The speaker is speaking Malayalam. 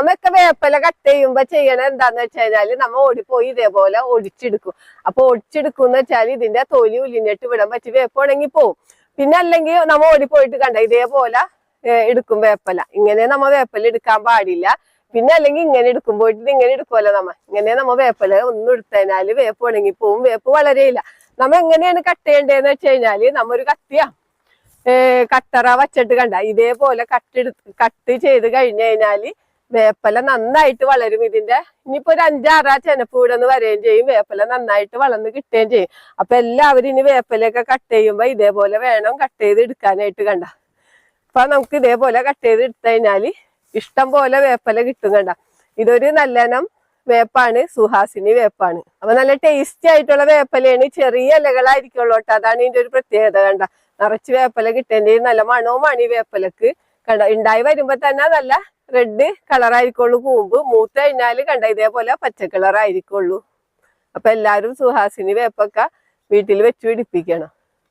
നമ്മൊക്കെ വേപ്പല കട്ട് ചെയ്യുമ്പോ ചെയ്യണ എന്താന്ന് വെച്ച് കഴിഞ്ഞാൽ നമ്മ ഓടിപ്പോയി ഇതേപോലെ ഒടിച്ചെടുക്കും. അപ്പൊ ഒടിച്ചെടുക്കും വെച്ചാൽ ഇതിന്റെ തൊലി ഉലിഞ്ഞിട്ട് വിടാൻ പറ്റി വേപ്പ് ഉണങ്ങി പോവും. പിന്നെ അല്ലെങ്കിൽ നമ്മ ഓടിപ്പോയിട്ട് കണ്ട ഇതേപോലെ എടുക്കും വേപ്പല. ഇങ്ങനെ നമ്മ വേപ്പല എടുക്കാൻ പാടില്ല. പിന്നെ അല്ലെങ്കിൽ ഇങ്ങനെ എടുക്കും പോയിട്ട് ഇത് ഇങ്ങനെ എടുക്കുമല്ലോ നമ്മ. ഇങ്ങനെ നമ്മ വേപ്പല ഒന്നും എടുത്തതിനാല് വേപ്പ് ഉണങ്ങി പോവും. വേപ്പ് വളരെയില്ല നമ്മ എങ്ങനെയാണ് കട്ട് ചെയ്യേണ്ടതെന്ന് വെച്ച് കഴിഞ്ഞാൽ നമ്മൊരു കത്തിയാ. കട്ടറ വച്ചിട്ട് കണ്ട. ഇതേപോലെ കട്ട് കട്ട് ചെയ്ത് കഴിഞ്ഞു കഴിഞ്ഞാൽ വേപ്പല നന്നായിട്ട് വളരും ഇതിന്റെ. ഇനിയിപ്പോ ഒരു അഞ്ചാറാ ചെനപ്പ് ഇവിടെ നിന്ന് വരികയും ചെയ്യും. വേപ്പല നന്നായിട്ട് വളർന്ന് കിട്ടുകയും ചെയ്യും. അപ്പൊ എല്ലാവരും ഇനി വേപ്പലയൊക്കെ കട്ട് ചെയ്യുമ്പോ ഇതേപോലെ വേണം കട്ട് ചെയ്ത് എടുക്കാനായിട്ട് കണ്ട. അപ്പൊ നമുക്ക് ഇതേപോലെ കട്ട് ചെയ്ത് എടുത്തു കഴിഞ്ഞാൽ ഇഷ്ടം പോലെ വേപ്പല കിട്ടും കണ്ട. ഇതൊരു നല്ലനം വേപ്പാണ്. സുഹാസിനി വേപ്പാണ്. അപ്പൊ നല്ല ടേസ്റ്റി ആയിട്ടുള്ള വേപ്പലയാണ്. ചെറിയ ഇലകളായിരിക്കുള്ളൂ കേട്ടോ. അതാണ് ഇതിന്റെ ഒരു പ്രത്യേകത കണ്ട. നിറച്ച് വേപ്പല കിട്ടേണ്ടി നല്ല മണവുമാണ് ഈ വേപ്പലക്ക്. കണ്ട? ഉണ്ടായി വരുമ്പോ തന്നെ നല്ല റെഡ് കളറായിരിക്കുള്ളൂ കൂമ്പ് മൂത്ത് കഴിഞ്ഞാൽ കണ്ട ഇതേപോലെ പച്ച കളറായിരിക്കുള്ളൂ അപ്പൊ എല്ലാരും സുഹാസിനി വേപ്പൊക്കെ വീട്ടിൽ വെച്ച് പിടിപ്പിക്കണം.